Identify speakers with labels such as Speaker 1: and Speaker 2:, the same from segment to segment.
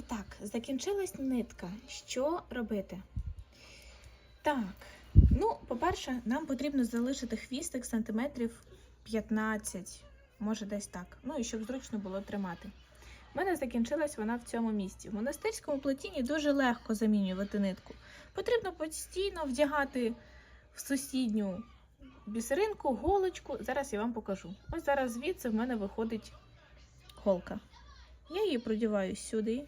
Speaker 1: І так, закінчилась нитка. Що робити? Так, ну, по-перше, нам потрібно залишити хвістик сантиметрів 15, може десь так. Ну і щоб зручно було тримати. У мене закінчилась вона в цьому місці. В монастирському плетінні дуже легко замінювати нитку. Потрібно постійно вдягати в сусідню бісеринку, голочку. Зараз я вам покажу. Ось зараз звідси в мене виходить голка. Я її продіваю сюди.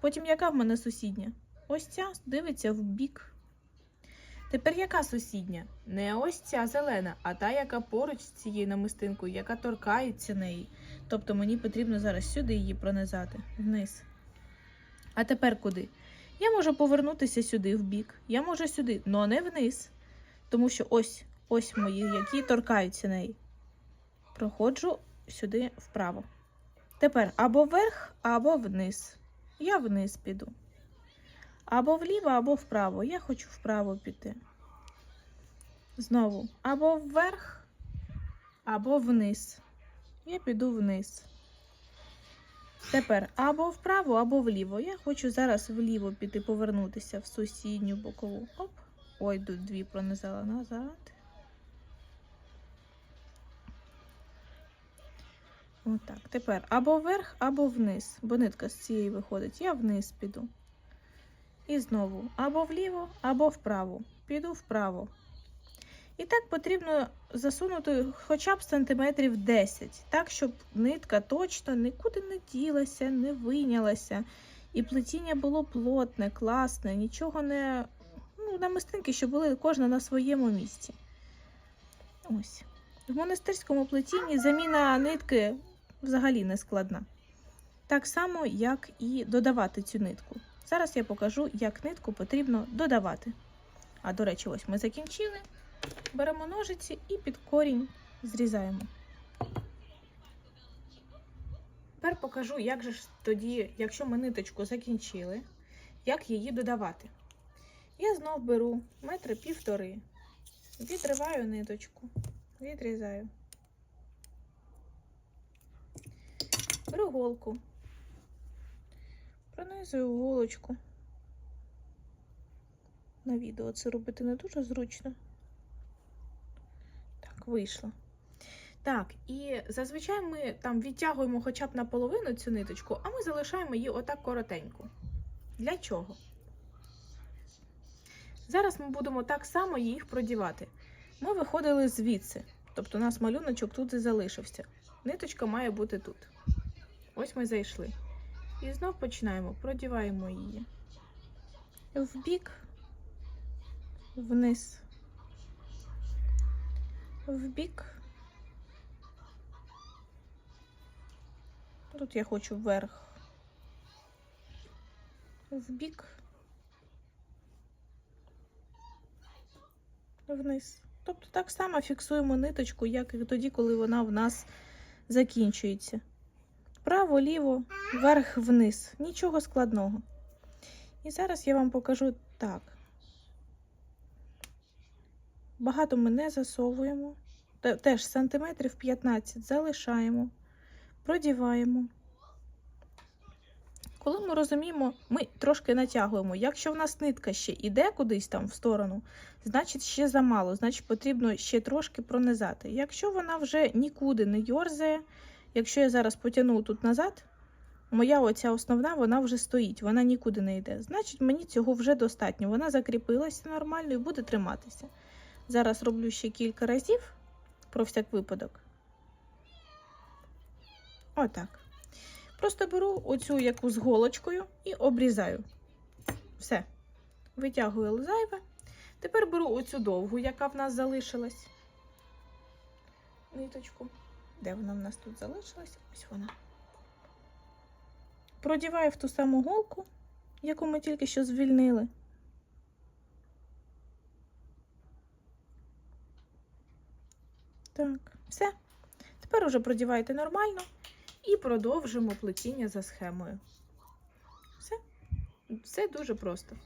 Speaker 1: Потім яка в мене сусідня? Ось ця дивиться в бік. Тепер яка сусідня? Не ось ця зелена, а та, яка поруч з цією намистинкою, яка торкається неї. Тобто мені потрібно зараз сюди її пронизати, вниз. А тепер куди? Я можу повернутися сюди в бік. Я можу сюди, але не вниз. Тому що ось ось мої, які торкаються неї. Проходжу сюди вправо. Тепер або вверх, або вниз. Я вниз піду. Або вліво, або вправо. Я хочу вправо піти. Знову або вверх, або вниз. Я піду вниз. Тепер або вправо, або вліво. Я хочу зараз вліво піти, повернутися в сусідню бокову. Оп. Ой, тут дві пронизала назад. Отак. Тепер або вверх, або вниз, бо нитка з цієї виходить. Я вниз піду. І знову або вліво, або вправо. Піду вправо. І так потрібно засунути хоча б сантиметрів 10, так, щоб нитка точно нікуди не ділася, не вийнялася. І плетіння було плотне, класне, нічого не. Ну, намистинки, щоб були кожна на своєму місці. Ось. В монастирському плетінні заміна нитки взагалі не складна. Так само, як і додавати цю нитку. Зараз я покажу, як нитку потрібно додавати. А до речі, ось ми закінчили. Беремо ножиці і під корінь зрізаємо. Тепер покажу, як же ж тоді, якщо ми ниточку закінчили, як її додавати. Я знов беру метри півтори, відриваю ниточку, відрізаю. Беру голку, пронизую голочку. На відео це робити не дуже зручно. Так, вийшло. Так, і зазвичай ми там відтягуємо хоча б наполовину цю ниточку, а ми залишаємо її отак коротеньку. Для чого? Зараз ми будемо так само їх продівати. Ми виходили звідси, тобто у нас малюночок тут і залишився. Ниточка має бути тут. Ось ми зайшли. І знов починаємо, продіваємо її. Вбік, вниз, вбік. Тут я хочу вверх, вбік, вниз. Тобто так само фіксуємо ниточку, як і тоді, коли вона в нас закінчується. Право, ліво, вверх, вниз. Нічого складного. І зараз я вам покажу так. Багато ми не засовуємо. Теж сантиметрів 15 залишаємо, продіваємо. Коли ми розуміємо, ми трошки натягуємо. Якщо в нас нитка ще йде кудись там в сторону, значить ще замало, значить потрібно ще трошки пронизати. Якщо вона вже нікуди не йорзає, якщо я зараз потягну тут назад, моя оця основна вона вже стоїть, вона нікуди не йде. Значить, мені цього вже достатньо. Вона закріпилася нормально і буде триматися. Зараз роблю ще кілька разів про всяк випадок. Отак. Просто беру оцю яку з голочкою і обрізаю. Все. Витягую зайве. Тепер беру оцю довгу, яка в нас залишилась. Ниточку. Де вона в нас тут залишилась? Ось вона. Продіваю в ту саму голку, яку ми тільки що звільнили. Так, все. Тепер уже продівайте нормально і продовжимо плетіння за схемою. Все. Все дуже просто.